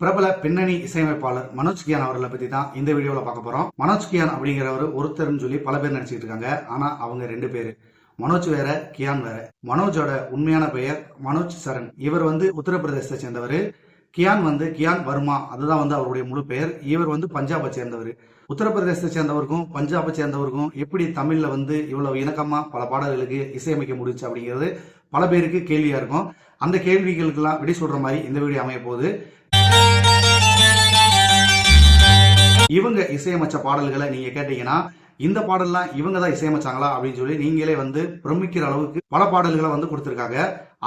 பிரபல பின்னணி இசையமைப்பாளர் மனோஜ் கியான் அவர்களை பத்தி தான் இந்த வீடியோல பார்க்க போறோம். மனோஜ் கியான் அப்படிங்கிறவர் ஒருத்தர்னு சொல்லி பல பேர் நடிச்சிட்டு இருக்காங்க. ஆனா அவங்க ரெண்டு பேரு. மனோஜ் வேற கியான் வேற. மனோஜோட உண்மையான பெயர் மனோஜ் சரண். இவர் வந்து உத்தரப்பிரதேசத்தை சேர்ந்தவர். கியான் வந்து கியான் வர்மா. அதுதான் வந்து அவருடைய முழு பெயர். இவர் வந்து பஞ்சாபை சேர்ந்தவர். உத்தரப்பிரதேசத்தை சேர்ந்தவருக்கும் பஞ்சாபை சேர்ந்தவருக்கும் எப்படி தமிழ்ல வந்து இவ்வளவு இணக்கமா பல பாடல்களுக்கு இசையமைக்க முடிச்சு அப்படிங்கிறது பல பேருக்கு கேள்வியா இருக்கும். அந்த கேள்விகளுக்கெல்லாம் விடை சொல்ற மாதிரி இந்த வீடியோ அமைய போகுது இவங்க இசையமைச்ச பாடல்களை நீங்க கேட்டீங்கன்னா இந்த பாடல்லாம் இவங்க தான் இசையமைச்சாங்களா அப்படின்னு சொல்லி நீங்களே வந்து பிரமிக்கிற அளவுக்கு பல பாடல்களை வந்து கொடுத்துருக்காங்க.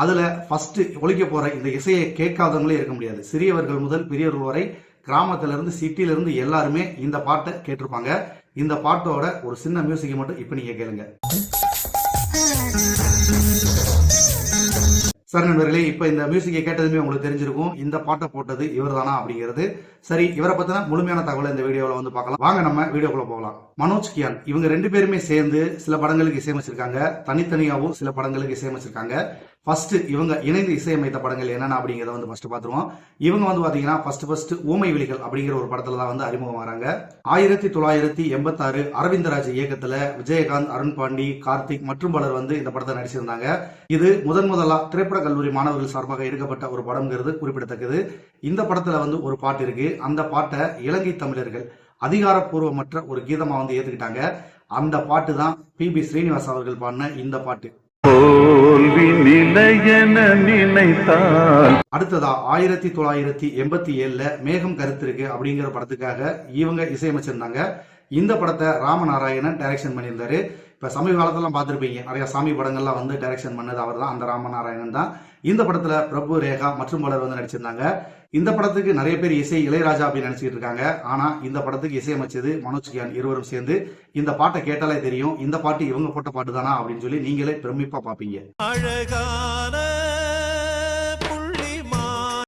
அதுல ஃபர்ஸ்ட் ஒழிக்க போற இந்த இசையை கேட்காதவங்களே இருக்க முடியாது. சிறியவர்கள் முதல் பெரியவர்கள் வரை கிராமத்துல இருந்து சிட்டில இருந்து எல்லாருமே இந்த பாட்டை கேட்டிருப்பாங்க. இந்த பாட்டோட ஒரு சின்ன மியூசிக்கை மட்டும் இப்ப நீங்க கேளுங்க. சார் நண்பர்களே இப்ப இந்த மியூசிக்கை கேட்டதுமே உங்களுக்கு தெரிஞ்சிருக்கும். இந்த பாட்டை போட்டது இவர் தானா அப்படிங்கிறது. சரி இவரை பத்தின முழுமையான தகவலை இந்த வீடியோல வந்து பார்க்கலாம். வாங்க நம்ம வீடியோக்குள்ள போகலாம். மனோஜ் கியான் இவங்க ரெண்டு பேருமே சேர்ந்து சில படங்களுக்கு இசையமைச்சிருக்காங்க. தனித்தனியாவும் சில படங்களுக்கு இசையமைச்சிருக்காங்க. ஃபர்ஸ்ட் இவங்க இணைந்து இசையமைத்த படங்கள் என்னென்ன அப்படிங்கறத வந்து ஃபர்ஸ்ட் பார்த்துருவோம். இவங்க வந்து பாத்தீங்கன்னா ஃபர்ஸ்ட் ஃபர்ஸ்ட் ஊமை விழிகள் அப்படிங்கிற ஒரு படத்துல தான் வந்து அறிமுகம் வராங்க ஆயிரத்தி தொள்ளாயிரத்தி எண்பத்தாறு அரவிந்தராஜ் இயக்கத்துல விஜயகாந்த் அருண் பாண்டி கார்த்திக் மற்றும் பலர் வந்து இந்த படத்தை நடிச்சிருந்தாங்க. இது முதன் முதலா திரைப்பட கல்லூரி மாணவர்கள் சார்பாக எடுக்கப்பட்ட ஒரு படம்ங்கிறது குறிப்பிடத்தக்கது. இந்த படத்துல வந்து ஒரு பாட்டு இருக்கு. அந்த பாட்டை இலங்கை தமிழர்கள் அதிகாரப்பூர்வமற்ற ஒரு கீதமா வந்து ஏத்துக்கிட்டாங்க. அந்த பாட்டு தான் பி. பி. ஸ்ரீனிவாஸ் அவர்கள் பாடின இந்த பாட்டு. இல்லை என நினைத்தால் அடுத்ததா ஆயிரத்தி தொள்ளாயிரத்தி எண்பத்தி ஏழுல மேகம் கருத்திருக்கு அப்படிங்கிற படத்துக்காக இவங்க இசையமைச்சிருந்தாங்க. இந்த படத்தை ராமநாராயணன் டைரக்ஷன் பண்ணியிருந்தாரு. இப்போ சமீப காலத்துல பார்த்துருப்பீங்க. நிறைய சாமி படங்கள்லாம் வந்து டைரக்ஷன் பண்ணது அவர் தான் அந்த ராமநாராயணன் தான். இந்த படத்தில் பிரபு ரேகா மற்றும் பலர் வந்து நடிச்சிருந்தாங்க. இந்த படத்துக்கு நிறைய பேர் இசை இளையராஜா அப்படின்னு நினச்சிக்கிட்டு இருக்காங்க. ஆனால் இந்த படத்துக்கு இசையமைச்சது மனோஜ் கியான் இருவரும் சேர்ந்து. இந்த பாட்டை கேட்டாலே தெரியும் இந்த பாட்டு இவங்க போட்ட பாட்டு தானா அப்படின்னு சொல்லி நீங்களே பிரமிப்பாக பார்ப்பீங்க. அழகான